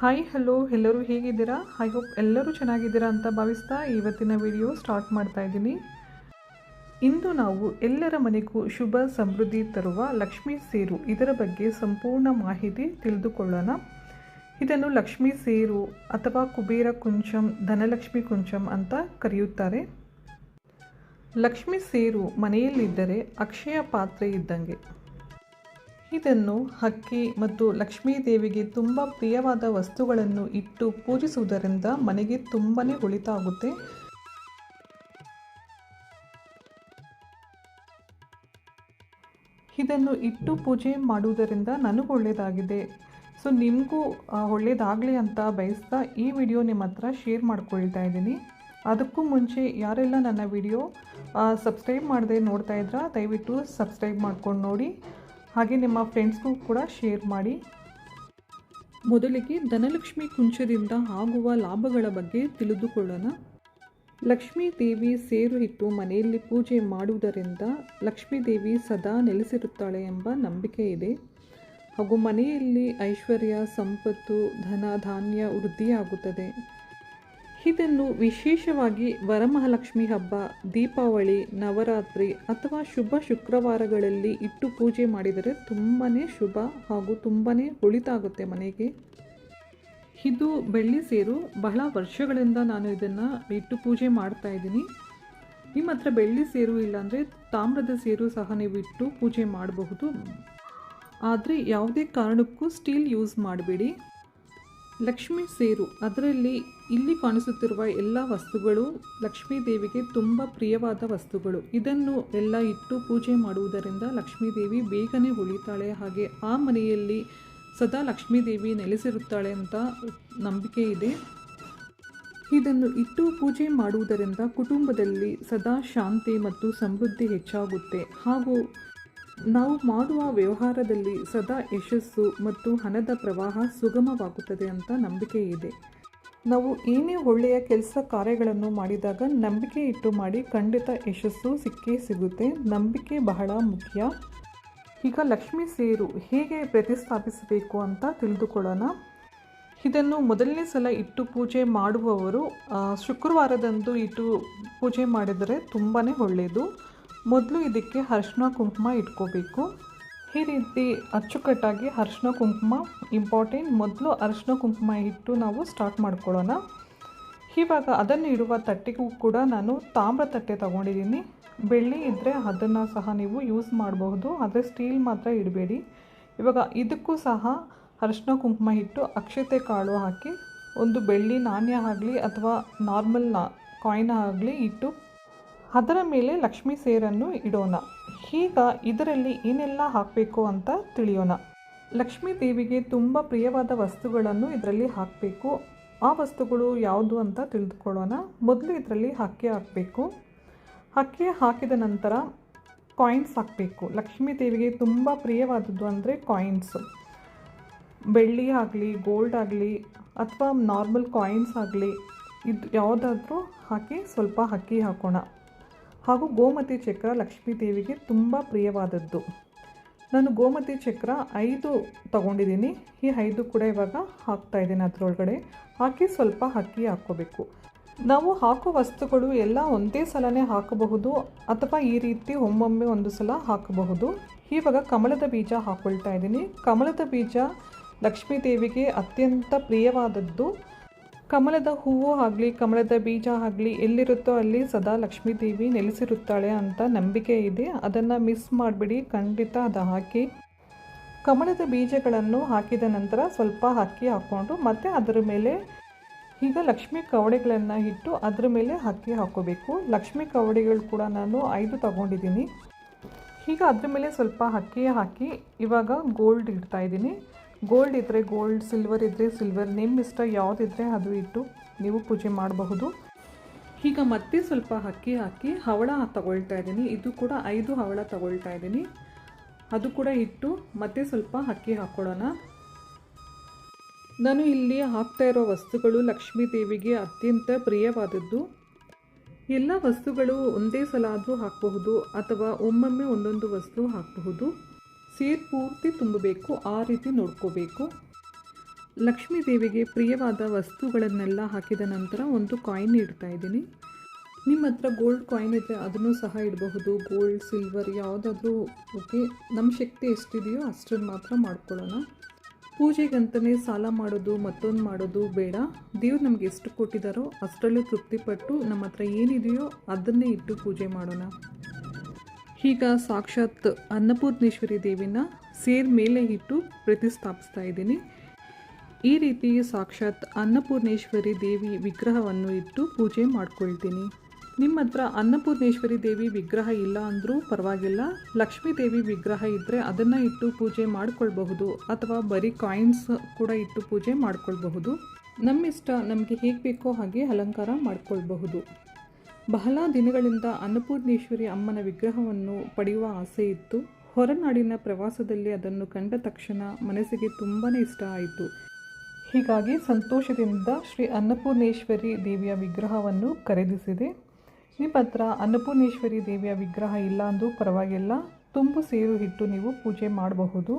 Hi hello ಎಲ್ಲರೂ ಹೇಗಿದ್ದೀರಾ? I hope ಎಲ್ಲರೂ ಚೆನ್ನಾಗಿದ್ದೀರಾ ಅಂತ ಭಾವಿಸ್ತಾ ಇವತ್ತಿನ ವಿಡಿಯೋ ಸ್ಟಾರ್ಟ್ ಮಾಡ್ತಾ ಇದ್ದೀನಿ. ಇಂದು ನಾವು ಎಲ್ಲರ ಮನೆಗೂ ಶುಭ ಸಮೃದ್ಧಿ ತರುವ ಲಕ್ಷ್ಮೀ ಸೇರು ಇದರ ಬಗ್ಗೆ ಸಂಪೂರ್ಣ ಮಾಹಿತಿ ತಿಳಿದುಕೊಳ್ಳೋಣ. ಇದನ್ನು ಲಕ್ಷ್ಮೀ ಸೇರು ಅಥವಾ ಕುಬೇರ ಕುಂಚಂ, ಧನಲಕ್ಷ್ಮಿ ಕುಂಚಂ ಅಂತ ಕರೆಯುತ್ತಾರೆ. ಲಕ್ಷ್ಮೀ ಸೇರು ಮನೆಯಲ್ಲಿದ್ದರೆ ಅಕ್ಷಯ ಪಾತ್ರೆ ಇದ್ದಂಗೆ. ಇದನ್ನು ಹಕ್ಕಿ ಮತ್ತು ಲಕ್ಷ್ಮೀ ದೇವಿಗೆ ತುಂಬ ಪ್ರಿಯವಾದ ವಸ್ತುಗಳನ್ನು ಇಟ್ಟು ಪೂಜಿಸುವುದರಿಂದ ಮನೆಗೆ ತುಂಬನೇ ಒಳಿತಾಗುತ್ತೆ ಇದನ್ನು ಇಟ್ಟು ಪೂಜೆ ಮಾಡುವುದರಿಂದ ನನಗೂ ಒಳ್ಳೆಯದಾಗಿದೆ. ಸೊ, ನಿಮಗೂ ಒಳ್ಳೆಯದಾಗಲಿ ಅಂತ ಬಯಸ್ತಾ ಈ ವಿಡಿಯೋ ನಿಮ್ಮ ಹತ್ರ ಶೇರ್ ಮಾಡ್ಕೊಳ್ತಾ ಇದ್ದೀನಿ. ಅದಕ್ಕೂ ಮುಂಚೆ ಯಾರೆಲ್ಲ ನನ್ನ ವಿಡಿಯೋ ಸಬ್ಸ್ಕ್ರೈಬ್ ಮಾಡದೆ ನೋಡ್ತಾ ಇದ್ರ, ದಯವಿಟ್ಟು ಸಬ್ಸ್ಕ್ರೈಬ್ ಮಾಡ್ಕೊಂಡು ನೋಡಿ. ಹಾಗೆ ನಿಮ್ಮ ಫ್ರೆಂಡ್ಸ್ಗೂ ಕೂಡ ಶೇರ್ ಮಾಡಿ. ಮೊದಲಿಗೆ ಧನಲಕ್ಷ್ಮಿ ಕುಂಚದಿಂದ ಆಗುವ ಲಾಭಗಳ ಬಗ್ಗೆ ತಿಳಿದುಕೊಳ್ಳೋಣ. ಲಕ್ಷ್ಮೀ ದೇವಿ ಸೇರು ಇಟ್ಟು ಮನೆಯಲ್ಲಿ ಪೂಜೆ ಮಾಡುವುದರಿಂದ ಲಕ್ಷ್ಮೀ ದೇವಿ ಸದಾ ನೆಲೆಸಿರುತ್ತಾಳೆ ಎಂಬ ನಂಬಿಕೆ ಇದೆ. ಹಾಗೂ ಮನೆಯಲ್ಲಿ ಐಶ್ವರ್ಯ, ಸಂಪತ್ತು, ಧನ, ಧಾನ್ಯ ವೃದ್ಧಿಯಾಗುತ್ತದೆ. ಇದನ್ನು ವಿಶೇಷವಾಗಿ ವರಮಹಾಲಕ್ಷ್ಮಿ ಹಬ್ಬ, ದೀಪಾವಳಿ, ನವರಾತ್ರಿ ಅಥವಾ ಶುಭ ಶುಕ್ರವಾರಗಳಲ್ಲಿ ಇಟ್ಟು ಪೂಜೆ ಮಾಡಿದರೆ ತುಂಬಾ ಶುಭ ಹಾಗೂ ತುಂಬಾ ಒಳಿತಾಗುತ್ತೆ ಮನೆಗೆ. ಇದು ಬೆಳ್ಳಿ ಸೇರು ಬಹಳ ವರ್ಷಗಳಿಂದ ನಾನು ಇದನ್ನು ಇಟ್ಟು ಪೂಜೆ ಮಾಡ್ತಾ ಇದ್ದೀನಿ. ನಿಮ್ಮ ಹತ್ರ ಬೆಳ್ಳಿ ಸೇರು ಇಲ್ಲಾಂದರೆ ತಾಮ್ರದ ಸೇರು ಸಹ ನೀವು ಇಟ್ಟು ಪೂಜೆ ಮಾಡಬಹುದು. ಆದರೆ ಯಾವುದೇ ಕಾರಣಕ್ಕೂ ಸ್ಟೀಲ್ ಯೂಸ್ ಮಾಡಬೇಡಿ. ಲಕ್ಷ್ಮೀ ಸೇರು. ಅದರಲ್ಲಿ ಇಲ್ಲಿ ಕಾಣಿಸುತ್ತಿರುವ ಎಲ್ಲ ವಸ್ತುಗಳು ಲಕ್ಷ್ಮೀ ದೇವಿಗೆ ತುಂಬ ಪ್ರಿಯವಾದ ವಸ್ತುಗಳು. ಇದನ್ನು ಎಲ್ಲ ಇಟ್ಟು ಪೂಜೆ ಮಾಡುವುದರಿಂದ ಲಕ್ಷ್ಮೀ ದೇವಿ ಬೇಗನೆ ಉಳಿತಾಳೆ. ಹಾಗೆ ಆ ಮನೆಯಲ್ಲಿ ಸದಾ ಲಕ್ಷ್ಮೀ ದೇವಿ ನೆಲೆಸಿರುತ್ತಾಳೆ ಅಂತ ನಂಬಿಕೆ ಇದೆ. ಇದನ್ನು ಇಟ್ಟು ಪೂಜೆ ಮಾಡುವುದರಿಂದ ಕುಟುಂಬದಲ್ಲಿ ಸದಾ ಶಾಂತಿ ಮತ್ತು ಸಮೃದ್ಧಿ ಹೆಚ್ಚಾಗುತ್ತೆ. ಹಾಗೂ ನಾವು ಮಾಡುವ ವ್ಯವಹಾರದಲ್ಲಿ ಸದಾ ಯಶಸ್ಸು ಮತ್ತು ಹಣದ ಪ್ರವಾಹ ಸುಗಮವಾಗುತ್ತದೆ ಅಂತ ನಂಬಿಕೆ ಇದೆ. ನಾವು ಏನೇ ಒಳ್ಳೆಯ ಕೆಲಸ ಕಾರ್ಯಗಳನ್ನು ಮಾಡಿದಾಗ ನಂಬಿಕೆ ಇಟ್ಟು ಮಾಡಿ ಖಂಡಿತ ಯಶಸ್ಸು ಸಿಕ್ಕೇ ಸಿಗುತ್ತೆ. ನಂಬಿಕೆ ಬಹಳ ಮುಖ್ಯ. ಈಗ ಲಕ್ಷ್ಮೀ ಸೇರು ಹೇಗೆ ಪ್ರತಿಸ್ಥಾಪಿಸಬೇಕು ಅಂತ ತಿಳಿದುಕೊಳ್ಳೋಣ. ಇದನ್ನು ಮೊದಲನೇ ಸಲ ಇಟ್ಟು ಪೂಜೆ ಮಾಡುವವರು ಶುಕ್ರವಾರದಂದು ಇಟ್ಟು ಪೂಜೆ ಮಾಡಿದರೆ ತುಂಬಾ ಒಳ್ಳೆಯದು. ಮೊದಲು ಇದಕ್ಕೆ ಅರ್ಶಿನ ಕುಂಕುಮ ಇಟ್ಕೋಬೇಕು. ಈ ರೀತಿ ಅಚ್ಚುಕಟ್ಟಾಗಿ ಅರ್ಶಿನ ಕುಂಕುಮ ಇಂಪಾರ್ಟೆಂಟ್ ಮೊದಲು ಅರ್ಶಿನ ಕುಂಕುಮ ಇಟ್ಟು ನಾವು ಸ್ಟಾರ್ಟ್ ಮಾಡ್ಕೊಳ್ಳೋಣ. ಇವಾಗ ಅದನ್ನು ಇಡುವ ತಟ್ಟೆಗೂ ಕೂಡ ನಾನು ತಾಮ್ರ ತಟ್ಟೆ ತಗೊಂಡಿದ್ದೀನಿ. ಬೆಳ್ಳಿ ಇದ್ದರೆ ಅದನ್ನು ಸಹ ನೀವು ಯೂಸ್ ಮಾಡಬಹುದು. ಆದರೆ ಸ್ಟೀಲ್ ಮಾತ್ರ ಇಡಬೇಡಿ. ಇವಾಗ ಇದಕ್ಕೂ ಸಹ ಅರಶಿನ ಕುಂಕುಮ ಇಟ್ಟು ಅಕ್ಷತೆ ಕಾಳು ಹಾಕಿ ಒಂದು ಬೆಳ್ಳಿ ನಾಣ್ಯ ಆಗಲಿ ಅಥವಾ ನಾರ್ಮಲ್ ನಾ ಕಾಯಿನ್ ಆಗಲಿ ಇಟ್ಟು ಅದರ ಮೇಲೆ ಲಕ್ಷ್ಮಿ ಸೇರನ್ನು ಇಡೋಣ. ಈಗ ಇದರಲ್ಲಿ ಏನೆಲ್ಲ ಹಾಕಬೇಕು ಅಂತ ತಿಳಿಯೋಣ. ಲಕ್ಷ್ಮೀ ದೇವಿಗೆ ತುಂಬ ಪ್ರಿಯವಾದ ವಸ್ತುಗಳನ್ನು ಇದರಲ್ಲಿ ಹಾಕಬೇಕು. ಆ ವಸ್ತುಗಳು ಯಾವುದು ಅಂತ ತಿಳಿದುಕೊಳ್ಳೋಣ. ಮೊದಲು ಇದರಲ್ಲಿ ಹಕ್ಕಿ ಹಾಕಬೇಕು. ಅಕ್ಕಿ ಹಾಕಿದ ನಂತರ ಕಾಯಿನ್ಸ್ ಹಾಕಬೇಕು. ಲಕ್ಷ್ಮೀ ದೇವಿಗೆ ತುಂಬ ಪ್ರಿಯವಾದದ್ದು ಅಂದರೆ ಕಾಯಿನ್ಸ್ ಬೆಳ್ಳಿ ಆಗಲಿ ಗೋಲ್ಡ್ ಆಗಲಿ, ಅಥವಾ ನಾರ್ಮಲ್ ಕಾಯಿನ್ಸ್ ಆಗಲಿ, ಇದು ಯಾವುದಾದ್ರೂ ಹಾಕಿ ಸ್ವಲ್ಪ ಅಕ್ಕಿ ಹಾಕೋಣ. ಹಾಗೂ ಗೋಮತಿ ಚಕ್ರ ಲಕ್ಷ್ಮೀ ದೇವಿಗೆ ತುಂಬ ಪ್ರಿಯವಾದದ್ದು. ನಾನು ಗೋಮತಿ ಚಕ್ರ ಐದು ತಗೊಂಡಿದ್ದೀನಿ. ಈ ಐದು ಕೂಡ ಇವಾಗ ಹಾಕ್ತಾ ಇದ್ದೀನಿ ಅದರೊಳಗಡೆ. ಹಾಕಿ ಸ್ವಲ್ಪ ಅಕ್ಕಿ ಹಾಕ್ಕೋಬೇಕು. ನಾವು ಹಾಕೋ ವಸ್ತುಗಳು ಎಲ್ಲ ಒಂದೇ ಸಲನೇ ಹಾಕಬಹುದು ಅಥವಾ ಈ ರೀತಿ ಒಮ್ಮೊಮ್ಮೆ ಒಂದು ಸಲ ಹಾಕಬಹುದು. ಇವಾಗ ಕಮಲದ ಬೀಜ ಹಾಕ್ಕೊಳ್ತಾ ಇದ್ದೀನಿ. ಕಮಲದ ಬೀಜ ಲಕ್ಷ್ಮೀ ದೇವಿಗೆ ಅತ್ಯಂತ ಪ್ರಿಯವಾದದ್ದು. ಕಮಲದ ಹೂವು ಆಗಲಿ, ಕಮಲದ ಬೀಜ ಆಗಲಿ ಎಲ್ಲಿರುತ್ತೋ ಅಲ್ಲಿ ಸದಾ ಲಕ್ಷ್ಮೀ ದೇವಿ ನೆಲೆಸಿರುತ್ತಾಳೆ ಅಂತ ನಂಬಿಕೆ ಇದೆ. ಅದನ್ನು ಮಿಸ್ ಮಾಡಿಬಿಡಿ, ಖಂಡಿತ ಅದು ಹಾಕಿ. ಕಮಲದ ಬೀಜಗಳನ್ನು ಹಾಕಿದ ನಂತರ ಸ್ವಲ್ಪ ಅಕ್ಕಿ ಹಾಕ್ಕೊಂಡು, ಮತ್ತು ಅದರ ಮೇಲೆ ಈಗ ಲಕ್ಷ್ಮೀ ಕವಡೆಗಳನ್ನು ಇಟ್ಟು ಅದರ ಮೇಲೆ ಅಕ್ಕಿ ಹಾಕೋಬೇಕು. ಲಕ್ಷ್ಮೀ ಕವಡೆಗಳು ಕೂಡ ನಾನು ಐದು ತಗೊಂಡಿದ್ದೀನಿ. ಈಗ ಅದ್ರ ಮೇಲೆ ಸ್ವಲ್ಪ ಅಕ್ಕಿ ಹಾಕಿ, ಇವಾಗ ಗೋಲ್ಡ್ ಇಡ್ತಾ ಇದ್ದೀನಿ. ಗೋಲ್ಡ್ ಇದ್ದರೆ ಗೋಲ್ಡ್ ಸಿಲ್ವರ್ ಇದ್ದರೆ ಸಿಲ್ವರ್ ನಿಮ್ಮ ಇಷ್ಟ ಯಾವುದಿದ್ರೆ ಅದು ಇಟ್ಟು ನೀವು ಪೂಜೆ ಮಾಡಬಹುದು. ಈಗ ಮತ್ತೆ ಸ್ವಲ್ಪ ಅಕ್ಕಿ ಹಾಕಿ ಹವಳ ತಗೊಳ್ತಾ ಇದ್ದೀನಿ. ಇದು ಕೂಡ ಐದು ಹವಳ ತಗೊಳ್ತಾ ಇದ್ದೀನಿ. ಅದು ಕೂಡ ಇಟ್ಟು ಮತ್ತೆ ಸ್ವಲ್ಪ ಅಕ್ಕಿ ಹಾಕ್ಕೊಳ್ಳೋಣ ನಾನು ಇಲ್ಲಿ ಹಾಕ್ತಾ ಇರೋ ವಸ್ತುಗಳು ಲಕ್ಷ್ಮೀ ದೇವಿಗೆ ಅತ್ಯಂತ ಪ್ರಿಯವಾದದ್ದು. ಎಲ್ಲ ವಸ್ತುಗಳು ಒಂದೇ ಸಲ ಆದರೂ ಹಾಕಬಹುದು ಅಥವಾ ಒಮ್ಮೊಮ್ಮೆ ಒಂದೊಂದು ವಸ್ತು ಹಾಕಬಹುದು. ಸೇರ್ ಪೂರ್ತಿ ತುಂಬಬೇಕು, ಆ ರೀತಿ ನೋಡ್ಕೋಬೇಕು. ಲಕ್ಷ್ಮೀ ದೇವಿಗೆ ಪ್ರಿಯವಾದ ವಸ್ತುಗಳನ್ನೆಲ್ಲ ಹಾಕಿದ ನಂತರ ಒಂದು ಕಾಯಿನ್ ಇಡ್ತಾ ಇದ್ದೀನಿ. ನಿಮ್ಮ ಹತ್ರ ಗೋಲ್ಡ್ ಕಾಯಿನ್ ಇದ್ದರೆ ಅದನ್ನು ಸಹ ಇಡಬಹುದು. ಗೋಲ್ಡ್, ಸಿಲ್ವರ್, ಯಾವುದಾದ್ರೂ, ಓಕೆ ನಮ್ಮ ಶಕ್ತಿ ಎಷ್ಟಿದೆಯೋ ಅಷ್ಟನ್ನು ಮಾತ್ರ ಮಾಡ್ಕೊಳ್ಳೋಣ. ಪೂಜೆಗಂತಲೇ ಸಾಲ ಮಾಡೋದು, ಮತ್ತೊಂದು ಮಾಡೋದು ಬೇಡ. ದೇವ್ರು ನಮ್ಗೆ ಎಷ್ಟು ಕೊಟ್ಟಿದ್ದಾರೋ ಅಷ್ಟರಲ್ಲೂ ತೃಪ್ತಿಪಟ್ಟು ನಮ್ಮ ಹತ್ರ ಏನಿದೆಯೋ ಅದನ್ನೇ ಇಟ್ಟು ಪೂಜೆ ಮಾಡೋಣ. ಈಗ ಸಾಕ್ಷಾತ್ ಅನ್ನಪೂರ್ಣೇಶ್ವರಿ ದೇವಿನ ಸೇರ್ ಮೇಲೆ ಇಟ್ಟು ಪ್ರತಿಷ್ಠಾಪಿಸ್ತಾ ಇದ್ದೀನಿ. ಈ ರೀತಿ ಸಾಕ್ಷಾತ್ ಅನ್ನಪೂರ್ಣೇಶ್ವರಿ ದೇವಿ ವಿಗ್ರಹವನ್ನು ಇಟ್ಟು ಪೂಜೆ ಮಾಡ್ಕೊಳ್ತೀನಿ. ನಿಮ್ಮ ಹತ್ರ ಅನ್ನಪೂರ್ಣೇಶ್ವರಿ ದೇವಿ ವಿಗ್ರಹ ಇಲ್ಲ ಅಂದರೂ ಪರವಾಗಿಲ್ಲ. ಲಕ್ಷ್ಮೀ ದೇವಿ ವಿಗ್ರಹ ಇದ್ದರೆ ಅದನ್ನು ಇಟ್ಟು ಪೂಜೆ ಮಾಡಿಕೊಳ್ಬಹುದು ಅಥವಾ ಬರೀ ಕಾಯಿನ್ಸ್ ಕೂಡ ಇಟ್ಟು ಪೂಜೆ ಮಾಡಿಕೊಳ್ಬಹುದು. ನಮ್ಮಿಷ್ಟ ನಮಗೆ ಹೇಗೆ ಬೇಕೋ ಹಾಗೆ ಅಲಂಕಾರ ಮಾಡ್ಕೊಳ್ಬಹುದು. ಬಹಳ ದಿನಗಳಿಂದ ಅನ್ನಪೂರ್ಣೇಶ್ವರಿ ಅಮ್ಮನ ವಿಗ್ರಹವನ್ನು ಪಡೆಯುವ ಆಸೆ ಇತ್ತು. ಹೊರನಾಡಿನ ಪ್ರವಾಸದಲ್ಲಿ ಅದನ್ನು ಕಂಡ ತಕ್ಷಣ ಮನಸ್ಸಿಗೆ ತುಂಬಾ ಇಷ್ಟ ಆಯಿತು. ಹೀಗಾಗಿ ಸಂತೋಷದಿಂದ ಶ್ರೀ ಅನ್ನಪೂರ್ಣೇಶ್ವರಿ ದೇವಿಯ ವಿಗ್ರಹವನ್ನು ಖರೀದಿಸಿದೆ. ನಿಮ್ಮ ಹತ್ರ ಅನ್ನಪೂರ್ಣೇಶ್ವರಿ ದೇವಿಯ ವಿಗ್ರಹ ಇಲ್ಲ ಅಂದರೂ ಪರವಾಗಿಲ್ಲ. ತುಂಬು ಸೇರು ಇಟ್ಟು ನೀವು ಪೂಜೆ ಮಾಡಬಹುದು.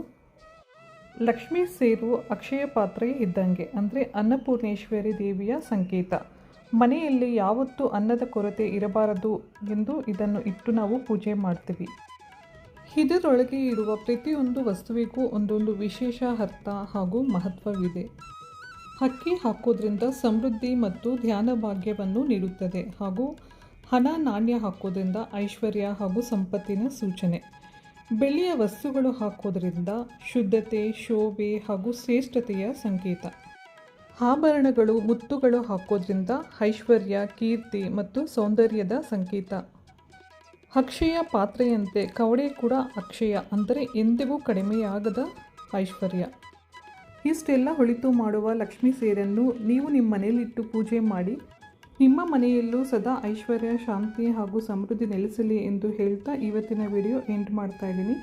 ಲಕ್ಷ್ಮೀ ಸೇರು ಅಕ್ಷಯ ಪಾತ್ರೆ ಇದ್ದಂಗೆ, ಅಂದರೆ ಅನ್ನಪೂರ್ಣೇಶ್ವರಿ ದೇವಿಯ ಸಂಕೇತ. ಮನೆಯಲ್ಲಿ ಯಾವತ್ತೂ ಅನ್ನದ ಕೊರತೆ ಇರಬಾರದು ಎಂದು ಇದನ್ನು ಇಟ್ಟು ನಾವು ಪೂಜೆ ಮಾಡ್ತೀವಿ. ಇದರೊಳಗೆ ಇರುವ ಪ್ರತಿಯೊಂದು ವಸ್ತುವಿಗೂ ಒಂದೊಂದು ವಿಶೇಷ ಅರ್ಥ ಹಾಗೂ ಮಹತ್ವವಿದೆ. ಅಕ್ಕಿ ಹಾಕೋದ್ರಿಂದ ಸಮೃದ್ಧಿ ಮತ್ತು ಧ್ಯಾನ ಭಾಗ್ಯವನ್ನು ನೀಡುತ್ತದೆ ಹಾಗೂ ಹಣ ನಾಣ್ಯ ಹಾಕೋದ್ರಿಂದ ಐಶ್ವರ್ಯ ಹಾಗೂ ಸಂಪತ್ತಿನ ಸೂಚನೆ. ಬೆಳ್ಳಿಯ ವಸ್ತುಗಳು ಹಾಕೋದ್ರಿಂದ ಶುದ್ಧತೆ, ಶೋಭೆ ಹಾಗೂ ಶ್ರೇಷ್ಠತೆಯ ಸಂಕೇತ. ಆಭರಣಗಳು, ಮುತ್ತುಗಳು ಹಾಕೋದ್ರಿಂದ ಐಶ್ವರ್ಯ, ಕೀರ್ತಿ ಮತ್ತು ಸೌಂದರ್ಯದ ಸಂಕೇತ. ಅಕ್ಷಯ ಪಾತ್ರೆಯಂತೆ ಕವಡೆ ಕೂಡ ಅಕ್ಷಯ ಅಂದರೆ ಎಂದಿಗೂ ಕಡಿಮೆಯಾಗದ ಐಶ್ವರ್ಯ. ಇಷ್ಟೆಲ್ಲ ಹೊಳಿತು ಮಾಡುವ ಲಕ್ಷ್ಮೀ ಸೇರನ್ನು ನೀವು ನಿಮ್ಮ ಮನೆಯಲ್ಲಿಟ್ಟು ಪೂಜೆ ಮಾಡಿ, ನಿಮ್ಮ ಮನೆಯಲ್ಲೂ ಸದಾ ಐಶ್ವರ್ಯ, ಶಾಂತಿ ಹಾಗೂ ಸಮೃದ್ಧಿ ನೆಲೆಸಲಿ ಎಂದು ಹೇಳ್ತಾ ಇವತ್ತಿನ ವಿಡಿಯೋ ಎಂಡ್ ಮಾಡ್ತಾ ಇದ್ದೀನಿ.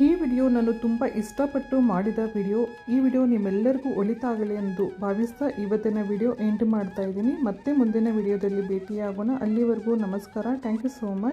ಈ ವಿಡಿಯೋ ನಾನು ತುಂಬ ಇಷ್ಟಪಟ್ಟು ಮಾಡಿದ ವಿಡಿಯೋ, ಈ ವಿಡಿಯೋ ನಿಮ್ಮೆಲ್ಲರಿಗೂ ಒಳಿತಾಗಲಿ ಎಂದು ಭಾವಿಸ್ತಾ ಇವತ್ತಿನ ವಿಡಿಯೋ ಎಂಟು ಮಾಡ್ತಾ ಇದ್ದೀನಿ. ಮತ್ತೆ ಮುಂದಿನ ವಿಡಿಯೋದಲ್ಲಿ ಭೇಟಿಯಾಗೋಣ. ಅಲ್ಲಿವರೆಗೂ ನಮಸ್ಕಾರ. Thank you so much